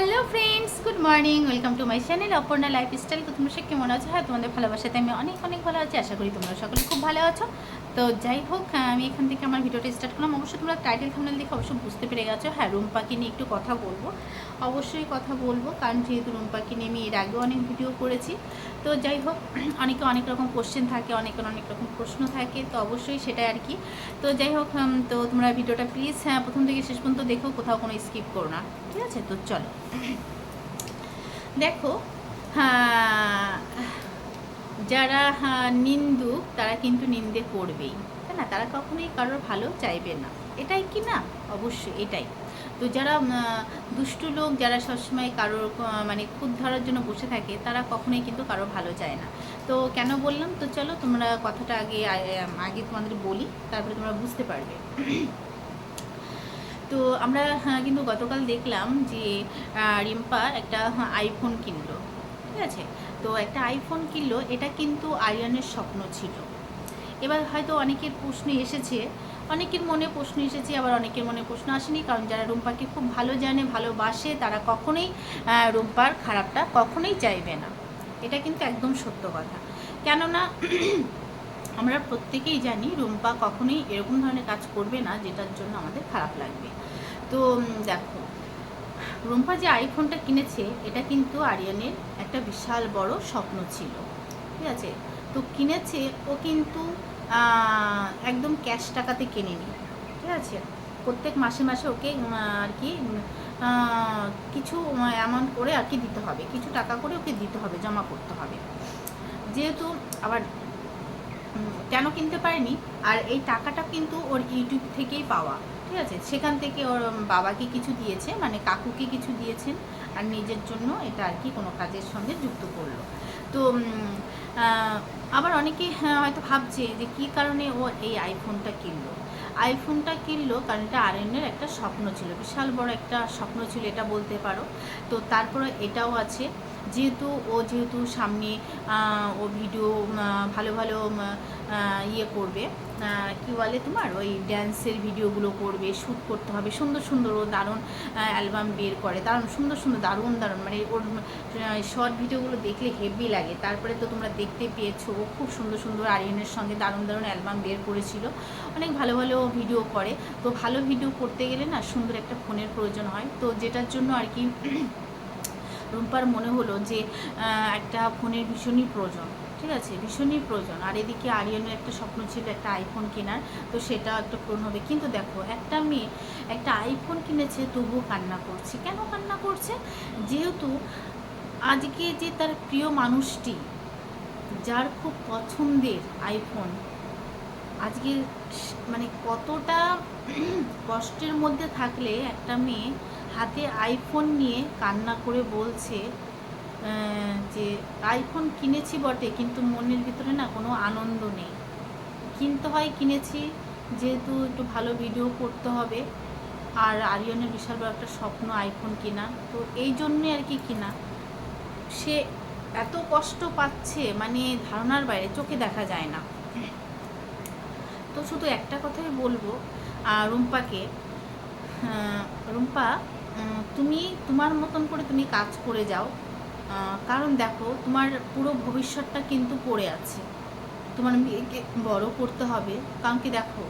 Hello friends, good morning. Welcome to my channel Aparna lifestyle. তো তোমরা সে কেমন আছো? হ্যাঁ তোমাদের ভালোবাসাতে আমি অনেক অনেক ভালো আছি। আশা করি তোমরা সকলে খুব ভালো আছো। তো যাই হোক হ্যাঁ, আমি এখান থেকে আমার ভিডিওটা স্টার্ট করলাম। অবশ্যই তোমরা টাইটেল থামনেল দেখে অবশ্যই বুঝতে পেরে গেছো। হ্যাঁ রুম্পাকে নিয়ে একটু কথা বলব। অবশ্যই কথা বলব কারণ যেহেতু রুম্পাকে নিয়ে আমি এর আগেও অনেক ভিডিও করেছি। তো যাই হোক অনেকে অনেক রকম কোশ্চেন থাকে অনেকের অনেক রকম প্রশ্ন থাকে তো অবশ্যই সেটা আর কি। তো যাই হোক তো তোমরা ভিডিওটা প্লিজ হ্যাঁ প্রথম থেকে শেষ পর্যন্ত দেখো কোথাও কোনো স্কিপ করো না। ঠিক আছে? তো চলো। দেখো হ্যাঁ, যারা হ্যাঁ, নিন্দুক তারা কিন্তু নিন্দে করবেই। তাই না? তারা কখনোই কারোর ভালো চাইবে না। এটাই কি না? অবশ্যই এটাই। তো যারা দুষ্টু লোক যারা সবসময় কারোর মানে খুদ ধরার জন্য বসে থাকে তারা কখনোই কিন্তু কারও ভালো চায় না। তো কেন বললাম? তো চলো তোমরা কথাটা আগে আগে তোমাদের বলি তারপরে তোমরা বুঝতে পারবে। তো আমরা হ্যাঁ, কিন্তু গতকাল দেখলাম যে রিম্পা একটা হ্যাঁ, আইফোন কিনলো। ঠিক আছে? তো একটা আইফোন কিনলো, এটা কিন্তু আরিয়ানের স্বপ্ন ছিল। এবার হয়তো অনেকের প্রশ্ন এসেছে, অনেকের মনে প্রশ্ন এসেছে, আবার অনেকের মনে প্রশ্ন আসেনি, কারণ যারা রুম্পাকে খুব ভালো জানে, ভালোবাসে, তারা কখনোই রুম্পার খারাপটা কখনোই চাইবে না। এটা কিন্তু একদম সত্য কথা। কেননা, আমরা প্রত্যেকেই জানি রুম্পা কখনোই এরকম ধরনের কাজ করবে না, যেটার জন্য আমাদের খারাপ লাগবে। তো দেখো রুম্পা যে আইফোনটা কিনেছে, এটা কিন্তু আরিয়ানের একটা বিশাল বড় স্বপ্ন ছিল। ঠিক আছে? তো কিনেছে, ও কিন্তু একদম ক্যাশ টাকাতে কেনেনি। ঠিক আছে? প্রত্যেক মাসে মাসে ওকে আর কি কিছু অ্যামাউন্ট করে আর কি দিতে হবে। কিছু টাকা করে ওকে দিতে হবে, জমা করতে হবে। যেহেতু আবার কেন কিনতে পারেনি? আর এই টাকাটা কিন্তু ওর ইউটিউব থেকেই পাওয়া। ঠিক আছে? সেখান থেকে ওর বাবাকে কিছু দিয়েছে মানে কাকুকে কিছু দিয়েছেন আর নিজের জন্য এটা আর কি কোনো কাজের সঙ্গে যুক্ত করল। তো আবার অনেকে হ্যাঁ, হয়তো ভাবছে যে কী কারণে ও এই আইফোনটা কিনলো? আইফোনটা কিনলো কারণ এটা আরএনের একটা স্বপ্ন ছিল বিশাল বড় একটা স্বপ্ন ছিল এটা বলতে পারো। তো তারপরে এটাও আছে যেহেতু ও যেহেতু সামনে ও ভিডিও ভালো ভালো ইয়ে করবে। কি বলে তোমার? ওই ড্যান্সের ভিডিওগুলো করবে শ্যুট করতে হবে। সুন্দর সুন্দর ও দারুণ অ্যালবাম বের করে। দারুণ, সুন্দর সুন্দর, দারুণ দারুণ। মানে ওর শর্ট ভিডিওগুলো দেখলে হেভি লাগে। তারপরে তো তোমরা দেখতে পেয়েছ, ও খুব সুন্দর সুন্দর আরিয়ানের সঙ্গে দারুণ দারুণ অ্যালবাম বের করেছিল। অনেক ভালো ভালো ভিডিও করে। তো ভালো ভিডিও করতে গেলে না সুন্দর একটা ফোনের প্রয়োজন হয়। তো যেটার জন্য আর কি রুম্পার মনে হলো যে একটা ফোনের ভীষণই প্রয়োজন। ঠিক আছে, ভীষণই প্রয়োজন। আর এদিকে আরিয়ানের একটা স্বপ্ন ছিল একটা আইফোন কেনার, তো সেটা একটা পূরণ হবে। কিন্তু দেখো, একটা মেয়ে একটা আইফোন কিনেছে, তবুও কান্না করছে। কেন কান্না করছে? যেহেতু আজকে যে তার প্রিয় মানুষটি, যার খুব পছন্দের আইফোন আজকে মানে কতটা কষ্টের মধ্যে থাকলে একটা মেয়ে হাতে আইফোন নিয়ে কান্না করে বলছে যে আইফোন কিনেছি বটে, কিন্তু মনের ভিতরে না কোনো আনন্দ নেই। কিনতে হয়, কিনেছি, যেহেতু একটু ভালো ভিডিও করতে হবে। আর আরিয়নের বিশাল বড় একটা স্বপ্ন আইফোন কেনা। তো এই জন্যে আর কি কিনা। সে এত কষ্ট পাচ্ছে মানে ধারণার বাইরে, চোখে দেখা যায় না। তো শুধু একটা কথাই বলব রুম্পাকে। রুম্পা তুমি তোমার মতন করে তুমি কাজ করে যাও। কারণ দেখো, তোমার পুরো ভবিষ্যৎটা কিন্তু পড়ে আছে। তোমার মেয়েকে বড় করতে হবে। কারণ কি দেখো,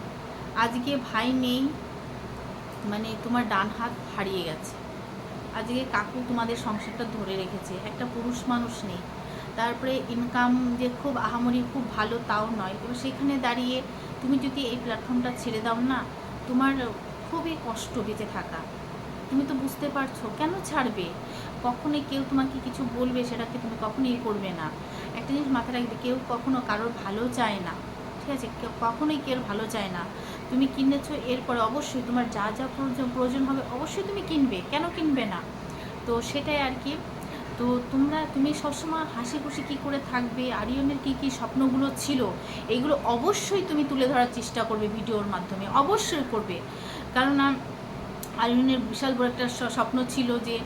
আজকে ভাই নেই মানে তোমার ডান হাত হারিয়ে গেছে। আজকে কাকু তোমাদের সংসারটা ধরে রেখেছে, একটা পুরুষ মানুষ নেই। তারপরে ইনকাম যে খুব আহামরি খুব ভালো তাও নয়। এবার সেখানে দাঁড়িয়ে তুমি যদি এই প্ল্যাটফর্মটা ছেড়ে দাও না, তোমার খুবই কষ্ট বেঁচে থাকা। তুমি তো বুঝতে পারছ, কেন ছাড়বে? কখনোই কেউ তোমাকে কিছু বলবে সেটাকে তুমি কখনোই করবে না। একটা জিনিস মাথায় রাখবে, কেউ কখনো কারোর ভালো চায় না। ঠিক আছে? কেউ কখনোই কেউ ভালো চায় না। তুমি কিনেছো, এরপরে অবশ্যই তোমার যা যা প্রয়োজন প্রয়োজন হবে অবশ্যই তুমি কিনবে। কেন কিনবে না? তো সেটাই আর কি। তো তোমরা, তুমি সবসময় হাসি খুশি কী করে থাকবে? আরিয়নের কী কী স্বপ্নগুলো ছিল? এইগুলো অবশ্যই তুমি তুলে ধরার চেষ্টা করবে ভিডিওর মাধ্যমে। অবশ্যই করবে। কারণ আরিয়নের বিশাল বড় একটা স্বপ্ন ছিল যে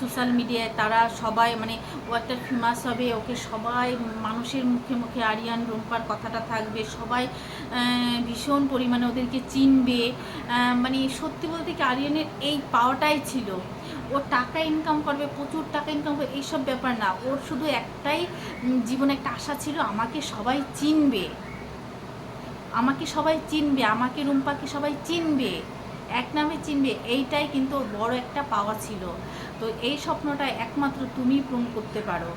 সোশ্যাল মিডিয়ায় তারা সবাই মানে ও একটা ফেমাস হবে, ওকে সবাই মানুষের মুখে মুখে আরিয়ান রুম্পার কথাটা থাকবে, সবাই ভীষণ পরিমাণে ওদেরকে চিনবে। মানে সত্যি বলতে কি আরিয়ানের এই পাওয়াটাই ছিল। ওর টাকা ইনকাম করবে, প্রচুর টাকা ইনকাম করবে, এইসব ব্যাপার না। ওর শুধু একটাই জীবনে একটা আশা ছিল, আমাকে সবাই চিনবে। আমাকে সবাই চিনবে, আমাকে রুম্পাকে সবাই চিনবে। এক নামে চিনবে, এইটাই কিন্তু বড় একটা পাওয়া ছিল। তো এই স্বপ্নটা একমাত্র তুমি পূরণ করতে পারো।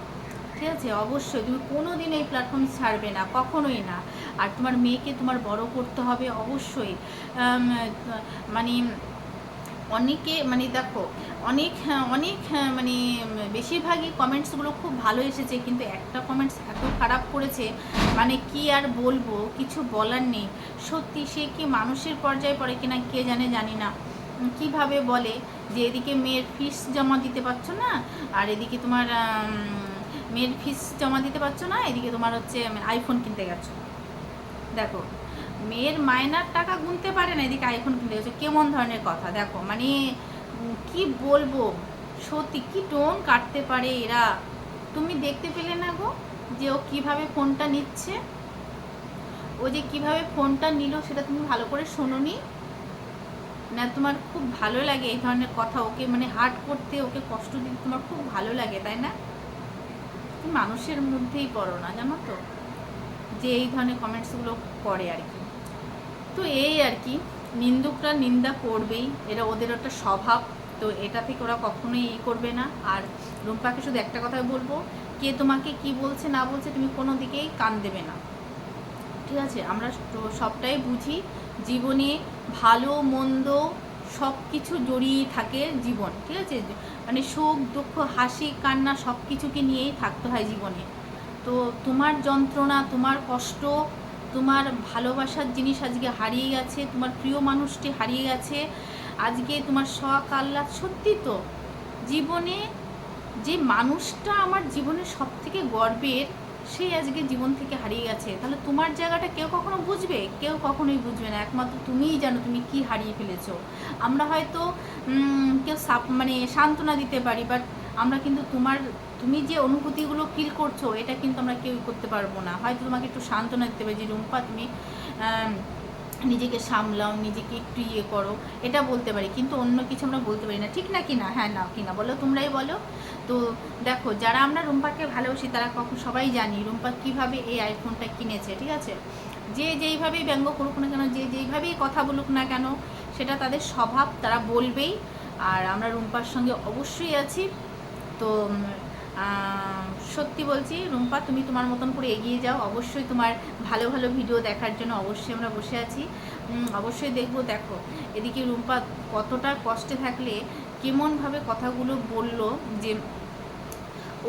ঠিক আছে? অবশ্যই, তুমি কোনো দিন এই প্ল্যাটফর্ম ছাড়বে না, কখনোই না। আর তোমার মেয়েকে তোমার বড় করতে হবে অবশ্যই। মানে অনেকে মানে দেখো অনেক হ্যাঁ, অনেক হ্যাঁ, মানে বেশিরভাগই কমেন্টসগুলো খুব ভালো এসেছে কিন্তু একটা কমেন্টস এত খারাপ করেছে মানে কি আর বলব কিছু বলার নেই। সত্যি সে কি মানুষের পর্যায়ে পড়ে কিনা কে জানে জানি না। কীভাবে বলে যে এদিকে মেয়ের ফিস জমা দিতে পারছ না আর এদিকে তোমার মেয়ের ফিস জমা দিতে পারছ না এদিকে তোমার হচ্ছে আইফোন কিনতে গেছো। দেখো মেয়ের মায়নার টাকা গুনতে পারে না এদিকে আইফোন কিনতে গেছে কেমন ধরনের কথা? দেখো মানে কি বলব? সত্যি, কি টোন কাটতে পারে এরা? তুমি দেখতে পেলে না গো যে ও কীভাবে ফোনটা নিচ্ছে? ও যে কীভাবে ফোনটা নিল সেটা তুমি ভালো করে শোনোনি? না, তোমার খুব ভালো লাগে এই ধরনের কথা? ওকে মানে হার্ট করতে, ওকে কষ্ট দিতে তোমার খুব ভালো লাগে, তাই না? মানুষের মধ্যেই পড়ো না, জানো তো? যে এই ধরনের কমেন্টসগুলো করে আর কি। তো এই আর কি। নিন্দুকরা নিন্দা করবেই এটা ওদের একটা স্বভাব, তো এটা থেকে ওরা কখনোই ই করবে না। আর রুম্পাকে শুধু একটা কথা বলব, কে তোমাকে কি বলছে না বলছে তুমি কোনো দিকেই কান দেবে না। ঠিক আছে? আমরা সবটাই বুঝি, জীবনে ভালো, মন্দ সব কিছু জড়িয়ে থাকে জীবন, ঠিক আছে? মানে সুখ, দুঃখ, হাসি, কান্না সব কিছুকে নিয়েই থাকতে হয় জীবনে। তো তোমার যন্ত্রণা, তোমার কষ্ট তোমার ভালোবাসার জিনিস আজকে হারিয়ে গেছে, তোমার প্রিয় মানুষটি হারিয়ে গেছে, আজকে তোমার শখ, আহ্লাদ, সত্যি তো জীবনে যে মানুষটা আমার জীবনের সব থেকে গর্বের সেই আজকে জীবন থেকে হারিয়ে গেছে। তাহলে তোমার জায়গাটা কেউ কখনো বুঝবে? কেউ কখনোই বুঝবে না। একমাত্র তুমিই জানো তুমি কি হারিয়ে ফেলেছো। আমরা হয়তো কেউ সাপ মানে সান্ত্বনা দিতে পারি বাট আমরা কিন্তু তোমার, তুমি যে অনুভূতিগুলো ফিল করছ, এটা কিন্তু আমরা কেউই করতে পারব না। হয়তো তোমাকে একটু সান্ত্বনা দিতে পারি যে, রুম্পা, তুমি নিজেকে সামলাও, নিজেকে একটু ইয়ে করো, এটা বলতে পারি। কিন্তু অন্য কিছু আমরা বলতে পারি না। ঠিক না কি না? হ্যাঁ না কি না? বলো, তোমরাই বলো। তো দেখো, যারা আমরা রুম্পাকে ভালোবাসি, তারা কখন সবাই জানি রুম্পা কীভাবে এই আইফোনটা কিনেছে, ঠিক আছে? যে যেইভাবেই ব্যঙ্গ করুক না কেন, যে যেইভাবেই কথা বলুক না কেন, সেটা তাদের স্বভাব, তারা বলবেই। আর আমরা রুম্পার সঙ্গে অবশ্যই আছি। তো সত্যি বলছি, রুম্পা, তুমি তোমার মতন করে এগিয়ে যাও। অবশ্যই তোমার ভালো ভালো ভিডিও দেখার জন্য অবশ্যই আমরা বসে আছি। অবশ্যই দেখব, দেখো। এদিকে রুম্পা কতটা কষ্টে থাকলে কেমনভাবে কথাগুলো বলল যে,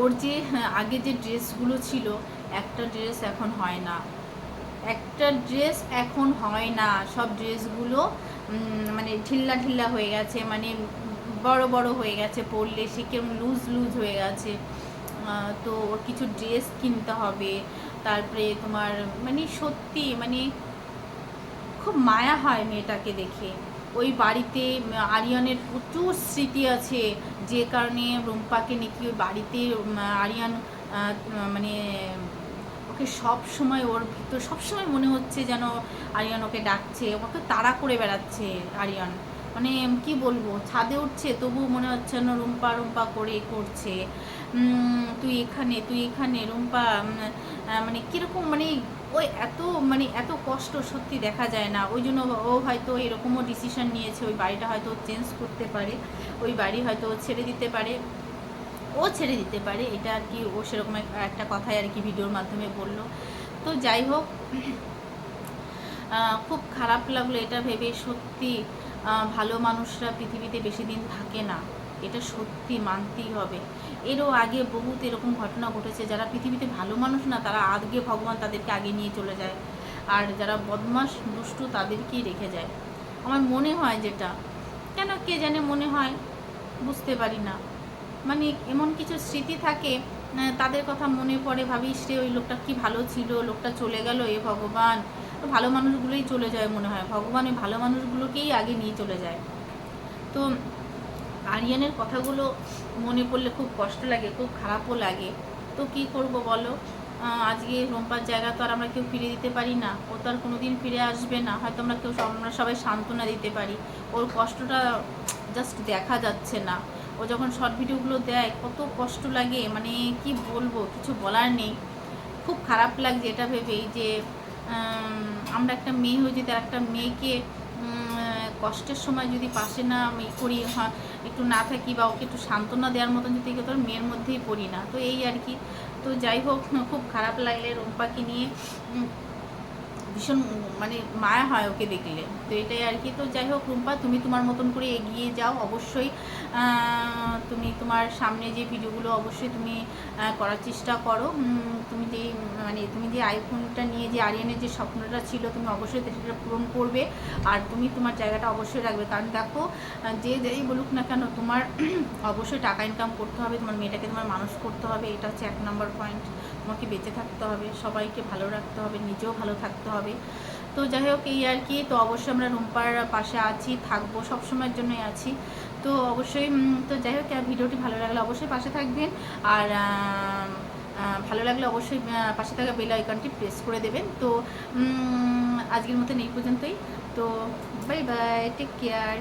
ওর যে, আগে যে ড্রেসগুলো ছিল, একটা ড্রেস এখন হয় না। একটা ড্রেস এখন হয় না। সব ড্রেসগুলো মানে ঢিল্লা ঢিল্লা হয়ে গেছে। মানে বড় বড় হয়ে গেছে পরলে, সে কেমন লুজ লুজ হয়ে গেছে। তো ওর কিছু ড্রেস কিনতে হবে, তারপরে তোমার মানে সত্যি মানে খুব মায়া হয় মেয়েটাকে দেখে। ওই বাড়িতে আরিয়ানের প্রচুর স্মৃতি আছে, যে কারণে রুম্পাকে নাকি ওই বাড়িতে আরিয়ান মানে ওকে সব সময় ওর ভিতর সব সময় মনে হচ্ছে যেন আরিয়ান ওকে ডাকছে, ওকে তাড়া করে বেড়াচ্ছে আরিয়ান। মানে কি বলব, ছাদে উঠছে তবুও মনে হচ্ছে না রুম্পা রুম্পা করে করছে। তুই এখানে তুই এখানে, রুম্পা মানে কীরকম মানে ওই এত মানে এত কষ্ট সত্যি দেখা যায় না। ওই জন্য ও হয়তো এরকমও ডিসিশন নিয়েছে, ওই বাড়িটা হয়তো চেঞ্জ করতে পারে, ওই বাড়ি হয়তো ছেড়ে দিতে পারে। ও ছেড়ে দিতে পারে, এটা আর কি ও সেরকম এক- একটা কথাই আর কি ভিডিওর মাধ্যমে বলল। তো যাই হোক খুব খারাপ লাগল এটা ভেবে সত্যি। ভালো মানুষরা পৃথিবীতে বেশি দিন থাকে না। এটা সত্যি, মানতেই হবে। এরও আগে বহুত এরকম ঘটনা ঘটেছে, যারা পৃথিবীতে ভালো মানুষ না, তারা আগে ভগবান তাদেরকে আগে নিয়ে চলে যায়। আর যারা বদমাস, দুষ্টু, তাদেরকেই রেখে যায়। আমার মনে হয় যেটা, কেন কে জানে মনে হয়, বুঝতে পারি না। মানে এমন কিছু স্মৃতি থাকে তাদের কথা মনে পড়ে, ভাবিস রে, ওই লোকটা কি ভালো ছিল, লোকটা চলে গেল, এ ভগবান। তো ভালো মানুষগুলোই চলে যায় মনে হয়। ভগবান ওই ভালো মানুষগুলোকেই আগে নিয়ে চলে যায়। তো আরিয়ানের কথাগুলো মনে পড়লে খুব কষ্ট লাগে, খুব খারাপও লাগে। তো কি করব বলো? আজকে রোম্পার জায়গা তো আর আমরা কেউ ফিরে দিতে পারি না। ও তো আর কোনো দিন ফিরে আসবে না। হয়তো আমরা কেউ আমরা সবাই সান্ত্বনা দিতে পারি। ওর কষ্টটা জাস্ট দেখা যাচ্ছে না। ও যখন শর্ট ভিডিওগুলো দেয়, কত কষ্ট লাগে। মানে কি বলব? কিছু বলার নেই। খুব খারাপ লাগছে এটা ভেবেই যে আমরা একটা মেয়ে হয়ে যদি একটা মেয়েকে কষ্টের সময় যদি পাশে না করি একটু না থাকি বা ওকে একটু সান্ত্বনা দেওয়ার মতন যদি তোর মেয়ের মধ্যেই পড়ি না, তো এই আর কি। তো যাই হোক, খুব খারাপ লাগলে রোম্পাকে নিয়ে ভীষণ মানে মায়া হয় ওকে দেখলে। তো এটাই আর কি। তো যাই হোক, রুম্পা, তুমি তোমার মতন করে এগিয়ে যাও। অবশ্যই তুমি তোমার সামনে যে ভিডিওগুলো অবশ্যই তুমি করার চেষ্টা করো। তুমি যে মানে তুমি যে আইফোনটা নিয়ে যে আরিয়ানের যে স্বপ্নটা ছিল, তুমি অবশ্যই সেটা পূরণ করবে। আর তুমি তোমার জায়গাটা অবশ্যই রাখবে। কারণ দেখো, যে যেই বলুক না কেন, তোমার অবশ্যই টাকা ইনকাম করতে হবে। তোমার মেয়েটাকে তোমার মানুষ করতে হবে। এটা হচ্ছে এক নম্বর পয়েন্ট তোমাকে বেঁচে থাকতে হবে। সবাইকে ভালো রাখতে হবে। নিজেও ভালো থাকতে হবে। তো যাই হোক, এই আর কি। তো অবশ্যই আমরা রুম্পার পাশে আছি, থাকব, সবসময়ের জন্যই আছি। তো অবশ্যই তো যাই হোক ভিডিওটি ভালো লাগলে অবশ্যই পাশে থাকবেন। আর ভালো লাগলে অবশ্যই পাশে থাকা বেল আইকনটি প্রেস করে দেবেন। তো আজকের মতন এই পর্যন্তই। তো বাই বাই টেক কেয়ার